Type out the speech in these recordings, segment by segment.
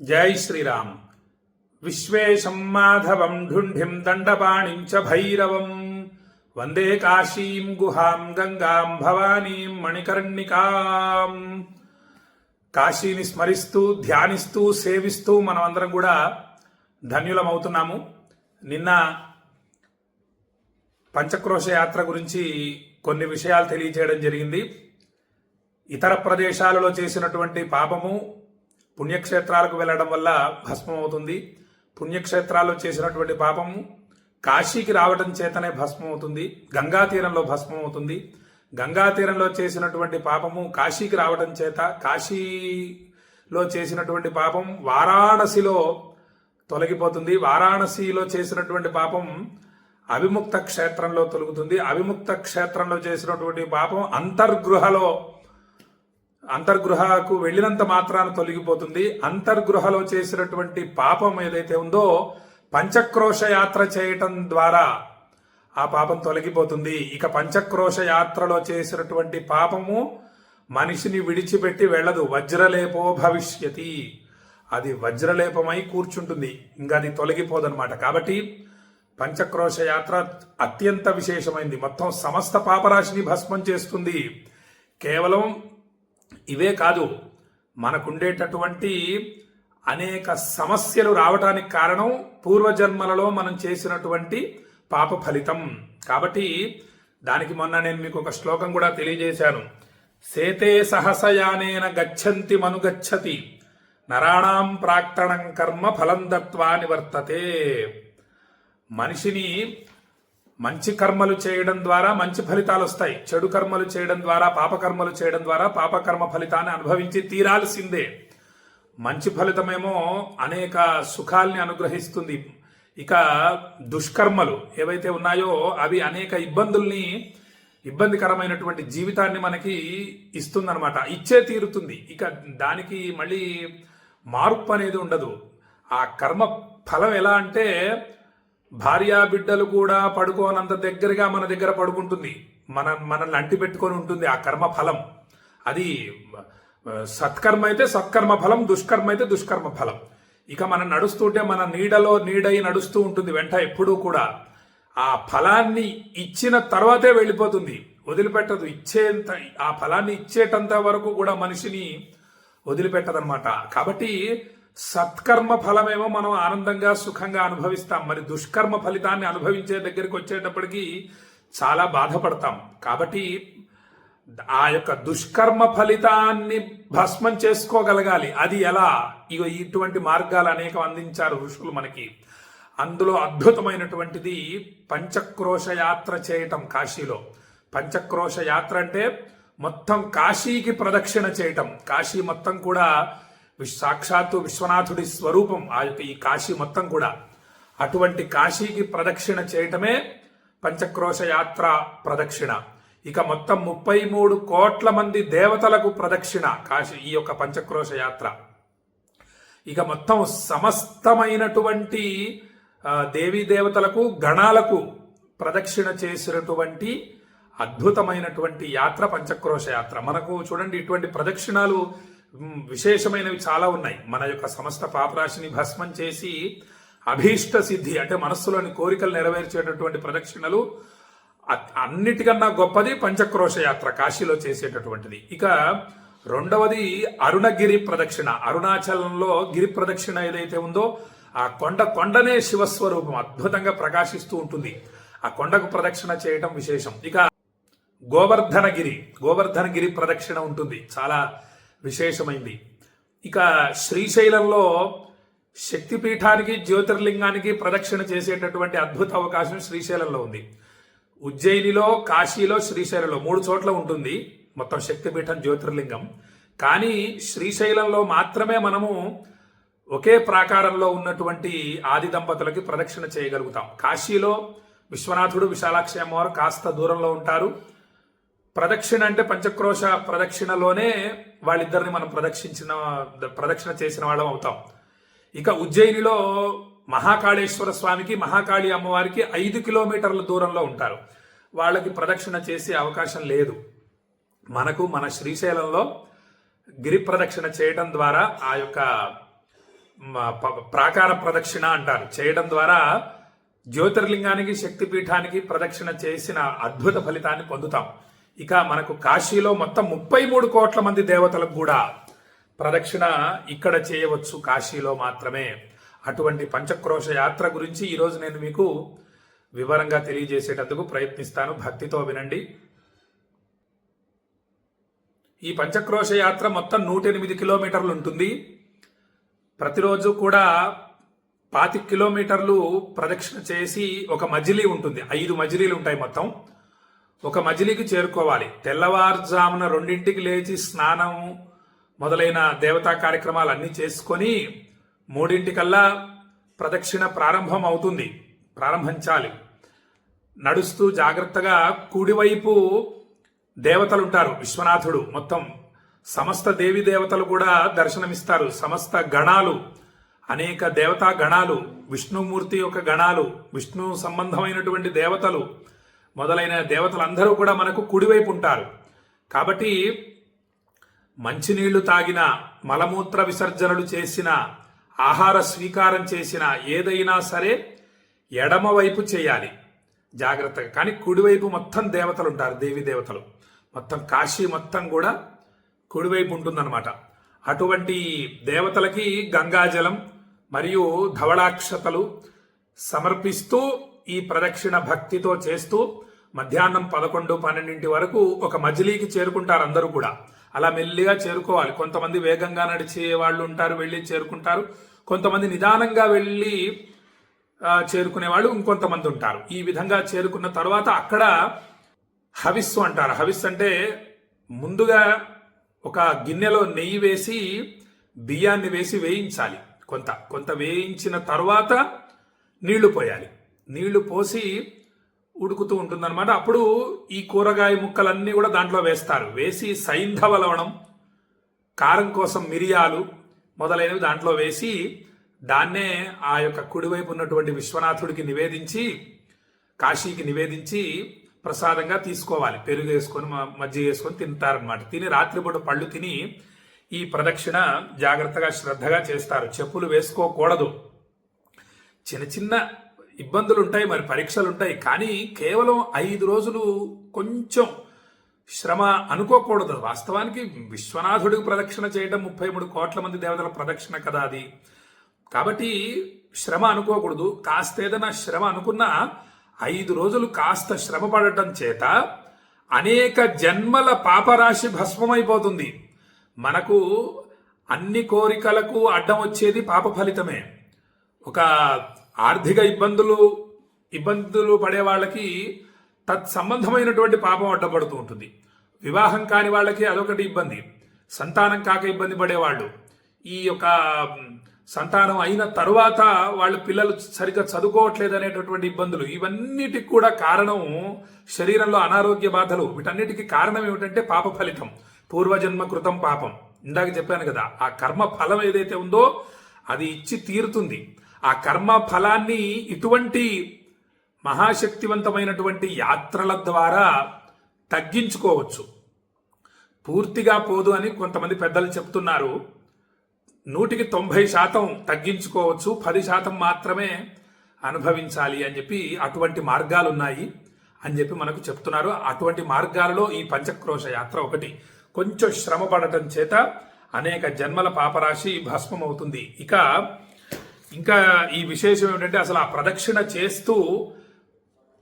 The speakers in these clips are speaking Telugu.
జై శ్రీరామ్. విశ్వేశం మాధవం ఢుంఢిం దండపాణిం చ భైరవం. వందే కాశీం గుహాం గంగాం భవానీం మణికర్ణికాం. కాశీని స్మరిస్తూ ధ్యానిస్తూ సేవిస్తూ మనమందరం కూడా ధన్యులమవుతున్నాము. నిన్న పంచక్రోశ యాత్ర గురించి కొన్ని విషయాలు తెలియజేయడం జరిగింది. ఇతర ప్రదేశాలలో చేసినటువంటి పాపము పుణ్యక్షేత్రాలకు వెళ్ళడం వల్ల భస్మం అవుతుంది. పుణ్యక్షేత్రాల్లో చేసినటువంటి పాపము కాశీకి రావడం చేతనే భస్మం అవుతుంది. గంగా తీరంలో భస్మం అవుతుంది. గంగా తీరంలో చేసినటువంటి పాపము కాశీకి రావడం చేత కాశీలో చేసినటువంటి పాపం వారాణసిలో తొలగిపోతుంది. వారాణసిలో చేసినటువంటి పాపం అవిముక్త క్షేత్రంలో తొలుగుతుంది. అవిముక్త క్షేత్రంలో చేసినటువంటి పాపం అంతర్గృహలో అంతర్గృహకు వెళ్ళినంత మాత్రాన తొలగిపోతుంది. అంతర్గృహలో చేసినటువంటి పాపం ఏదైతే ఉందో పంచక్రోశ యాత్ర చేయటం ద్వారా ఆ పాపం తొలగిపోతుంది. ఇక పంచక్రోశ యాత్రలో చేసినటువంటి పాపము మనిషిని విడిచిపెట్టి వెళ్ళదు. వజ్రలేపో భవిష్యతి. అది వజ్రలేపమై కూర్చుంటుంది. ఇంకా అది తొలగిపోదన్నమాట. కాబట్టి పంచక్రోశ యాత్ర అత్యంత విశేషమైంది. మొత్తం సమస్త పాపరాశిని భస్మం చేస్తుంది. కేవలం ఇవే కాదు మనకుండేటటువంటి అనేక సమస్యలు రావటానికి కారణం పూర్వజన్మలలో మనం చేసినటువంటి పాప ఫలితం. కాబట్టి దానికి మొన్న నేను మీకు ఒక శ్లోకం కూడా తెలియజేశాను. సేతే సహసయానేన గచ్చంతి మనుగచ్చతి నరాణాం ప్రాక్తణం కర్మ ఫలం దత్వా నివర్తతే. మనిషిని మంచి కర్మలు చేయడం ద్వారా మంచి ఫలితాలు వస్తాయి. చెడు కర్మలు చేయడం ద్వారా పాపకర్మలు చేయడం ద్వారా పాపకర్మ ఫలితాన్ని అనుభవించి తీరాల్సిందే. మంచి ఫలితమేమో అనేక సుఖాల్ని అనుగ్రహిస్తుంది. ఇక దుష్కర్మలు ఏవైతే ఉన్నాయో అవి అనేక ఇబ్బందుల్ని ఇబ్బందికరమైనటువంటి జీవితాన్ని మనకి ఇస్తుందన్నమాట. ఇచ్చే తీరుతుంది. ఇక దానికి మళ్ళీ మార్పు అనేది ఉండదు. ఆ కర్మ ఫలం ఎలా అంటే భార్యా బిడ్డలు కూడా పడుకోనంత దగ్గరగా మన దగ్గర పడుకుంటుంది. మన మనల్ని అంటి పెట్టుకొని ఉంటుంది ఆ కర్మ ఫలం. అది సత్కర్మ అయితే సత్కర్మ ఫలం దుష్కర్మ అయితే దుష్కర్మ ఫలం. ఇక మనం నడుస్తుంటే మన నీడలో నీడై నడుస్తూ ఉంటుంది వెంట ఎప్పుడూ కూడా. ఆ ఫలాన్ని ఇచ్చిన తర్వాతే వెళ్ళిపోతుంది. వదిలిపెట్టదు. ఇచ్చేంత ఆ ఫలాన్ని ఇచ్చేటంత వరకు కూడా మనిషిని వదిలిపెట్టదనమాట కాబట్టి సత్కర్మ ఫలమేమో మనం ఆనందంగా సుఖంగా అనుభవిస్తాం. మరి దుష్కర్మ ఫలితాన్ని అనుభవించే దగ్గరికి వచ్చేటప్పటికి చాలా బాధపడతాం. కాబట్టి ఆ యొక్క దుష్కర్మ ఫలితాన్ని భస్మం చేసుకోగలగాలి. అది ఎలా? ఇగో ఇటువంటి మార్గాలు అనేకం అందించారు ఋషులు మనకి. అందులో అద్భుతమైనటువంటిది పంచక్రోశ యాత్ర చేయటం కాశీలో. పంచక్రోశ యాత్ర అంటే మొత్తం కాశీకి ప్రదక్షిణ చేయటం. కాశీ మొత్తం కూడా సాక్షాత్తు విశ్వనాథుడి స్వరూపం ఆ యొక్క ఈ కాశీ మొత్తం కూడా. అటువంటి కాశీకి ప్రదక్షిణ చేయటమే పంచక్రోశ యాత్ర ప్రదక్షిణ. ఇక మొత్తం ముప్పై మూడు కోట్ల మంది దేవతలకు ప్రదక్షిణ కాశీ ఈ యొక్క పంచక్రోశ యాత్ర. ఇక మొత్తం సమస్తమైనటువంటి దేవీ దేవతలకు గణాలకు ప్రదక్షిణ చేసినటువంటి అద్భుతమైనటువంటి యాత్ర పంచక్రోశ యాత్ర. మనకు చూడండి ఇటువంటి ప్రదక్షిణాలు విశేషమైనవి చాలా ఉన్నాయి. మన యొక్క సమస్త పాపరాశిని భస్మం చేసి అభీష్ట సిద్ధి అంటే మనస్సులోని కోరికలు నెరవేర్చేటటువంటి ప్రదక్షిణలు అన్నిటికన్నా గొప్పది పంచక్రోశ యాత్ర కాశీలో చేసేటటువంటిది. ఇక రెండవది అరుణగిరి ప్రదక్షిణ. అరుణాచలంలో గిరి ప్రదక్షిణ ఏదైతే ఉందో ఆ కొండ కొండనే శివస్వరూపం అద్భుతంగా ప్రకాశిస్తూ ఉంటుంది. ఆ కొండకు ప్రదక్షిణ చేయటం విశేషం. ఇక గోవర్ధనగిరి. గోవర్ధనగిరి ప్రదక్షిణ ఉంటుంది. చాలా విశేషమైంది. ఇక శ్రీశైలంలో శక్తిపీఠానికి జ్యోతిర్లింగానికి ప్రదక్షిణ చేసేటటువంటి అద్భుత అవకాశం శ్రీశైలంలో ఉంది. ఉజ్జయినిలో కాశీలో శ్రీశైలంలో మూడు చోట్ల ఉంటుంది మొత్తం శక్తిపీఠం జ్యోతిర్లింగం. కానీ శ్రీశైలంలో మాత్రమే మనము ఒకే ప్రాకారంలో ఉన్నటువంటి ఆది దంపతులకి ప్రదక్షిణ చేయగలుగుతాం. కాశీలో విశ్వనాథుడు విశాలాక్షి అమ్మవారు కాస్త దూరంలో ఉంటారు. ప్రదక్షిణ అంటే పంచక్రోశ ప్రదక్షిణలోనే వాళ్ళిద్దరిని మనం ప్రదక్షించిన ప్రదక్షిణ చేసిన వాళ్ళం అవుతాం. ఇక ఉజ్జయినిలో మహాకాళేశ్వర స్వామికి మహాకాళి అమ్మవారికి ఐదు కిలోమీటర్ల దూరంలో ఉంటారు. వాళ్ళకి ప్రదక్షిణ చేసే అవకాశం లేదు. మనకు మన శ్రీశైలంలో గిరి ప్రదక్షిణ చేయడం ద్వారా ఆ యొక్క ప్రాకార ప్రదక్షిణ అంటారు. చేయడం ద్వారా జ్యోతిర్లింగానికి శక్తిపీఠానికి ప్రదక్షిణ చేసిన అద్భుత ఫలితాన్ని పొందుతాం. ఇక మనకు కాశీలో మొత్తం ముప్పై మూడు కోట్ల మంది దేవతలకు కూడా ప్రదక్షిణ ఇక్కడ చేయవచ్చు కాశీలో మాత్రమే. అటువంటి పంచక్రోశ యాత్ర గురించి ఈరోజు నేను మీకు వివరంగా తెలియజేసేటందుకు ప్రయత్నిస్తాను. భక్తితో వినండి. ఈ పంచక్రోశ యాత్ర మొత్తం నూట ఎనిమిది కిలోమీటర్లు ఉంటుంది. ప్రతిరోజు కూడా పాతి కిలోమీటర్లు ప్రదక్షిణ చేసి ఒక మజిలీ ఉంటుంది. ఐదు మజిలీలు ఉంటాయి మొత్తం. ఒక మజిలీకి చేరుకోవాలి. తెల్లవారుజామున రెండింటికి లేచి స్నానం మొదలైన దేవతా కార్యక్రమాలు అన్నీ చేసుకొని మూడింటికల్లా ప్రదక్షిణ ప్రారంభం అవుతుంది. ప్రారంభించాలి. నడుస్తూ జాగ్రత్తగా కుడివైపు దేవతలు ఉంటారు విశ్వనాథుడు మొత్తం సమస్త దేవి దేవతలు కూడా దర్శనమిస్తారు. సమస్త గణాలు అనేక దేవతా గణాలు విష్ణుమూర్తి యొక్క గణాలు విష్ణు సంబంధమైనటువంటి దేవతలు మొదలైన దేవతలందరూ కూడా మనకు కుడివైపు ఉంటారు కాబట్టి మంచినీళ్ళు తాగిన మలమూత్ర విసర్జనలు చేసిన ఆహార స్వీకారం చేసిన ఏదైనా సరే ఎడమవైపు చేయాలి. జాగ్రత్తగా. కానీ కుడివైపు మొత్తం దేవతలు ఉంటారు దేవి దేవతలు. మొత్తం కాశీ మొత్తం కూడా కుడివైపు ఉంటుందన్నమాట అటువంటి దేవతలకి గంగాజలం మరియు ధవళాక్షతలు సమర్పిస్తూ ఈ ప్రదక్షిణ భక్తితో చేస్తూ మధ్యాహ్నం పదకొండు పన్నెండింటి వరకు ఒక మజిలీకి చేరుకుంటారు అందరూ కూడా. అలా మెల్లిగా చేరుకోవాలి. కొంతమంది వేగంగా నడిచే వాళ్ళు ఉంటారు వెళ్ళి చేరుకుంటారు. కొంతమంది నిదానంగా వెళ్ళి చేరుకునే వాళ్ళు ఇంకొంతమంది ఉంటారు. ఈ విధంగా చేరుకున్న తర్వాత అక్కడ హవిస్సు అంటారు. హవిస్సు అంటే ముందుగా ఒక గిన్నెలో నెయ్యి వేసి బియ్యాన్ని వేసి వేయించాలి. కొంత కొంత వేయించిన తర్వాత నీళ్ళు పోయాలి. నీళ్ళు పోసి ఉడుకుతూ ఉంటుందన్నమాట. అప్పుడు ఈ కూరగాయ ముక్కలన్నీ కూడా దాంట్లో వేస్తారు. వేసి సైంధవ లవణం కారం కోసం మిరియాలు మొదలైనవి దాంట్లో వేసి దాన్నే ఆ యొక్క కుడివైపు ఉన్నటువంటి విశ్వనాథుడికి నివేదించి కాశీకి నివేదించి ప్రసాదంగా తీసుకోవాలి. పెరుగు వేసుకొని మజ్జిగ వేసుకొని తింటారనమాట తిని రాత్రిపూట పళ్ళు తిని ఈ ప్రదక్షిణ జాగ్రత్తగా శ్రద్ధగా చేస్తారు. చెప్పులు వేసుకోకూడదు. చిన్న చిన్న ఇబ్బందులు ఉంటాయి మరి పరీక్షలు ఉంటాయి కానీ కేవలం ఐదు రోజులు కొంచెం శ్రమ అనుకోకూడదు. వాస్తవానికి విశ్వనాథుడికి ప్రదక్షిణ చేయడం ముప్పై మూడు కోట్ల మంది దేవతల ప్రదక్షిణ కదా అది. కాబట్టి శ్రమ అనుకోకూడదు. కాస్త ఏదైనా శ్రమ అనుకున్నా ఐదు రోజులు కాస్త శ్రమ పడటం చేత అనేక జన్మల పాపరాశి భస్మమైపోతుంది. మనకు అన్ని కోరికలకు అడ్డం వచ్చేది పాప ఫలితమే. ఒక ఆర్థిక ఇబ్బందులు ఇబ్బందులు పడే వాళ్ళకి తత్సంబంధమైనటువంటి పాపం అడ్డపడుతూ ఉంటుంది. వివాహం కాని వాళ్ళకి అదొకటి ఇబ్బంది. సంతానం కాక ఇబ్బంది పడేవాళ్ళు. ఈ యొక్క సంతానం అయిన తరువాత వాళ్ళ పిల్లలు సరిగ్గా చదువుకోవట్లేదు అనేటటువంటి ఇబ్బందులు. ఇవన్నిటికి కూడా కారణం శరీరంలో అనారోగ్య బాధలు. వీటన్నిటికీ కారణం ఏమిటంటే పాప ఫలితం. పూర్వజన్మ కృతం పాపం. ఇందాక చెప్పాను కదా ఆ కర్మ ఫలం ఏదైతే ఉందో అది ఇచ్చి తీరుతుంది. ఆ కర్మ ఫలాన్ని ఇటువంటి మహాశక్తివంతమైనటువంటి యాత్రల ద్వారా తగ్గించుకోవచ్చు. పూర్తిగా పోదు అని కొంతమంది పెద్దలు చెప్తున్నారు. నూటికి తొంభై శాతం తగ్గించుకోవచ్చు పది శాతం మాత్రమే అనుభవించాలి అని చెప్పి అటువంటి మార్గాలు ఉన్నాయి అని చెప్పి మనకు చెప్తున్నారు. అటువంటి మార్గాలలో ఈ పంచక్రోశ యాత్ర ఒకటి. కొంచెం శ్రమ పడటం చేత అనేక జన్మల పాపరాశి భస్మమవుతుంది. ఇక ఇంకా ఈ విశేషం ఏమిటంటే అసలు ఆ ప్రదక్షిణ చేస్తూ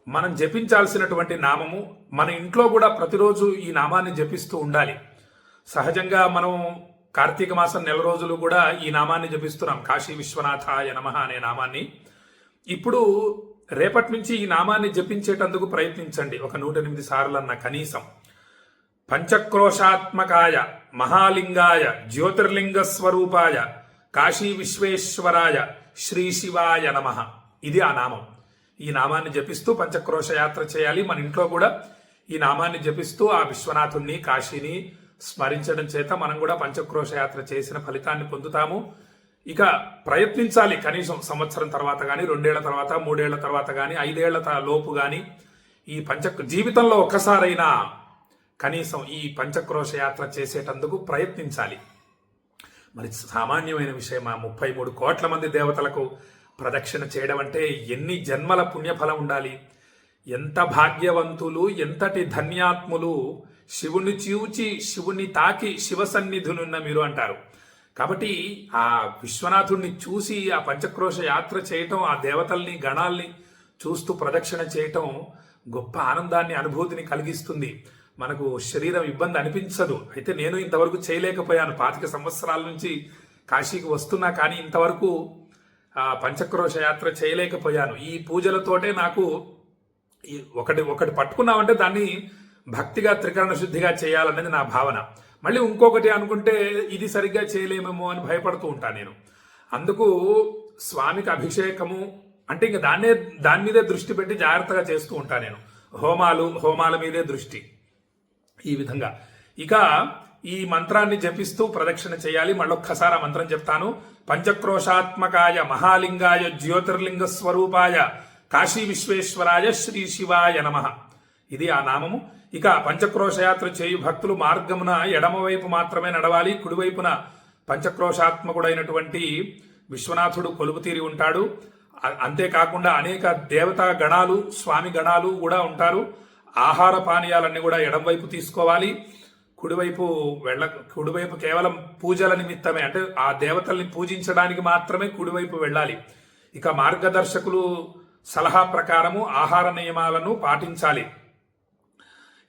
మనం జపించాల్సినటువంటి నామము మన ఇంట్లో కూడా ప్రతిరోజు ఈ నామాన్ని జపిస్తూ ఉండాలి. సహజంగా మనం కార్తీక మాసం నెల రోజులు కూడా ఈ నామాన్ని జపిస్తున్నాం. కాశీ విశ్వనాథాయ నమ అనే నామాన్ని. ఇప్పుడు రేపటి నుంచి ఈ నామాన్ని జపించేటందుకు ప్రయత్నించండి. ఒక నూట ఎనిమిది సార్లన్న కనీసం. పంచక్రోశాత్మకాయ మహాలింగాయ జ్యోతిర్లింగ స్వరూపాయ కాశీ విశ్వేశ్వరాయ శ్రీ శివాయ నమ. ఇది ఆ నామం. ఈ నామాన్ని జపిస్తూ పంచక్రోశ యాత్ర చేయాలి. మన ఇంట్లో కూడా ఈ నామాన్ని జపిస్తూ ఆ విశ్వనాథుణ్ణి కాశీని స్మరించడం చేత మనం కూడా పంచక్రోశ యాత్ర చేసిన ఫలితాన్ని పొందుతాము. ఇక ప్రయత్నించాలి కనీసం సంవత్సరం తర్వాత కానీ రెండేళ్ళ తర్వాత మూడేళ్ళ తర్వాత కానీ ఐదేళ్ళ లోపు కానీ ఈ పంచ జీవితంలో ఒక్కసారైనా కనీసం ఈ పంచక్రోశ యాత్ర చేసేటందుకు ప్రయత్నించాలి. మరి సామాన్యమైన విషయం ఆ ముప్పై మూడు కోట్ల మంది దేవతలకు ప్రదక్షిణ చేయడం అంటే ఎన్ని జన్మల పుణ్యఫలం ఉండాలి? ఎంత భాగ్యవంతులు ఎంతటి ధన్యాత్ములు శివుని చూచి శివుని తాకి శివ సన్నిధులున్న మీరు అంటారు. కాబట్టి ఆ విశ్వనాథుణ్ణి చూసి ఆ పంచక్రోశ యాత్ర చేయటం ఆ దేవతల్ని గణాల్ని చూస్తూ ప్రదక్షిణ చేయటం గొప్ప ఆనందాన్ని అనుభూతిని కలిగిస్తుంది. మనకు శరీరం ఇబ్బంది అనిపించదు. అయితే నేను ఇంతవరకు చేయలేకపోయాను. పాతిక సంవత్సరాల నుంచి కాశీకి వస్తున్నా కానీ ఇంతవరకు పంచక్రోశ యాత్ర చేయలేకపోయాను. ఈ పూజలతోటే నాకు ఈ ఒకటి ఒకటి పట్టుకున్నామంటే దాన్ని భక్తిగా త్రికరణ శుద్ధిగా చేయాలన్నది నా భావన. మళ్ళీ ఇంకొకటి అనుకుంటే ఇది సరిగ్గా చేయలేమేమో అని భయపడుతూ ఉంటాను నేను. అందుకు స్వామికి అభిషేకము అంటే ఇంక దాన్నే దాని మీదే దృష్టి పెట్టి జాగ్రత్తగా చేస్తూ ఉంటాను నేను. హోమాలు హోమాల మీదే దృష్టి. ఈ విధంగా. ఇక ఈ మంత్రాన్ని జపిస్తూ ప్రదక్షిణ చేయాలి. మళ్ళొక్కసారి ఆ మంత్రం చెప్తాను. పంచక్రోశాత్మకాయ మహాలింగాయ జ్యోతిర్లింగ స్వరూపాయ కాశీ విశ్వేశ్వరాయ శ్రీ శివాయ నమ. ఇది ఆ నామము. ఇక పంచక్రోశయాత్ర చేయు భక్తులు మార్గమున ఎడమవైపు మాత్రమే నడవాలి. కుడివైపున పంచక్రోశాత్మకుడైనటువంటి విశ్వనాథుడు కొలుపు తీరి ఉంటాడు. అంతేకాకుండా అనేక దేవతా గణాలు స్వామి గణాలు కూడా ఉంటారు. ఆహార పానీయాలన్నీ కూడా ఎడంవైపు తీసుకోవాలి. కుడివైపు వెళ్ళ కుడివైపు కేవలం పూజల నిమిత్తమే అంటే ఆ దేవతల్ని పూజించడానికి మాత్రమే కుడివైపు వెళ్ళాలి. ఇక మార్గదర్శకులు సలహా ప్రకారము ఆహార నియమాలను పాటించాలి.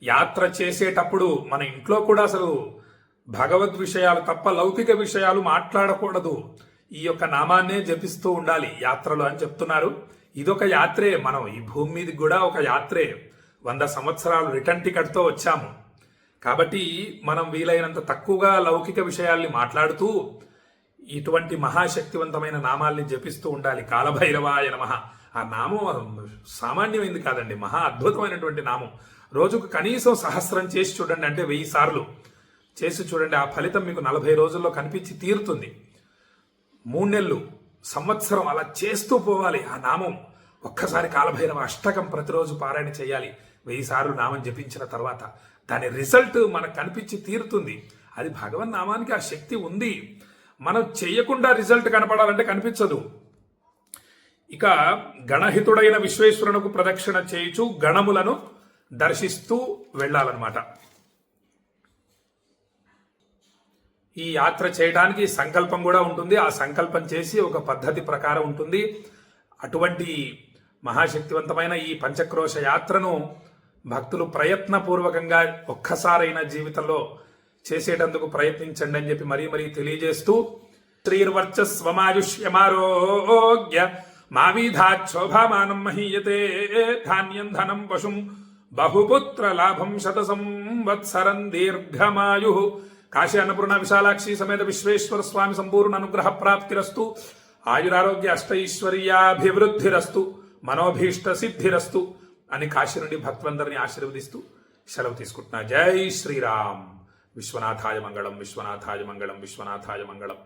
యాత్ర చేసేటప్పుడు మన ఇంట్లో కూడా అసలు భగవద్ విషయాలు తప్ప లౌకిక విషయాలు మాట్లాడకూడదు. ఈ యొక్క నామాన్నే జపిస్తూ ఉండాలి యాత్రలో అని చెప్తున్నారు. ఇదొక యాత్రే మనం ఈ భూమి మీద కూడా ఒక యాత్రే. వంద సంవత్సరాలు రిటర్న్ టికెట్తో వచ్చాము. కాబట్టి మనం వీలైనంత తక్కువగా లౌకిక విషయాల్ని మాట్లాడుతూ ఇటువంటి మహాశక్తివంతమైన నామాల్ని జపిస్తూ ఉండాలి. కాలభైరవాయ నమ. ఆ నామం సామాన్యమైంది కాదండి? మహా అద్భుతమైనటువంటి నామం. రోజుకు కనీసం సహస్రం చేసి చూడండి అంటే వెయ్యి సార్లు. చేసి చూడండి ఆ ఫలితం మీకు నలభై రోజుల్లో కనిపించి తీరుతుంది. మూడు నెలలు సంవత్సరం అలా చేస్తూ పోవాలి ఆ నామం. ఒక్కసారి కాలభైరవ అష్టకం ప్రతిరోజు పారాయణ చేయాలి. వెయ్యిసార్లు నామం జపించిన తర్వాత దాని రిజల్ట్ మనకు కనిపించి తీరుతుంది. అది భగవన్ నామానికి ఆ శక్తి ఉంది. మనం చేయకుండా రిజల్ట్ కనపడాలంటే కనిపించదు. ఇక గణహితుడైన విశ్వేశ్వరునకు ప్రదక్షిణ చేయుచు గణములను దర్శిస్తూ వెళ్ళాలన్నమాట. ఈ యాత్ర చేయడానికి సంకల్పం కూడా ఉంటుంది. ఆ సంకల్పం చేసి ఒక పద్ధతి ప్రకారం ఉంటుంది. అటువంటి మహాశక్తివంతమైన ఈ పంచక్రోశ యాత్రను భక్తులు ప్రయత్నపూర్వకంగా ఒక్కసారైన జీవితంలో చేసేటందుకు ప్రయత్నించండి అని చెప్పి మరీ మరీ తెలియజేస్తూ శ్రీర్వర్చస్వమాయుష్యమారోగ్య మావీధాక్షోభామానం మహీయతే ధాన్యం ధనం పశుం బహుపుత్ర లాభం శత సంవత్సరం దీర్ఘమాయు. కాశీ అన్నపూర్ణ విశాలాక్షి సమేత విశ్వేశ్వర స్వామి సంపూర్ణ అనుగ్రహ ప్రాప్తిరస్తు. ఆయురారోగ్య అష్టైశ్వర్యాభివృద్ధిరస్తు. మనోభీష్ట సిద్ధిరస్తు అని కాశీ నుండి భక్తులందరినీ ఆశీర్వదిస్తూ సెలవు తీసుకుంటున్నా. జై శ్రీరామ్. విశ్వనాథాయ మంగళం విశ్వనాథాయ మంగళం విశ్వనాథాయ మంగళం.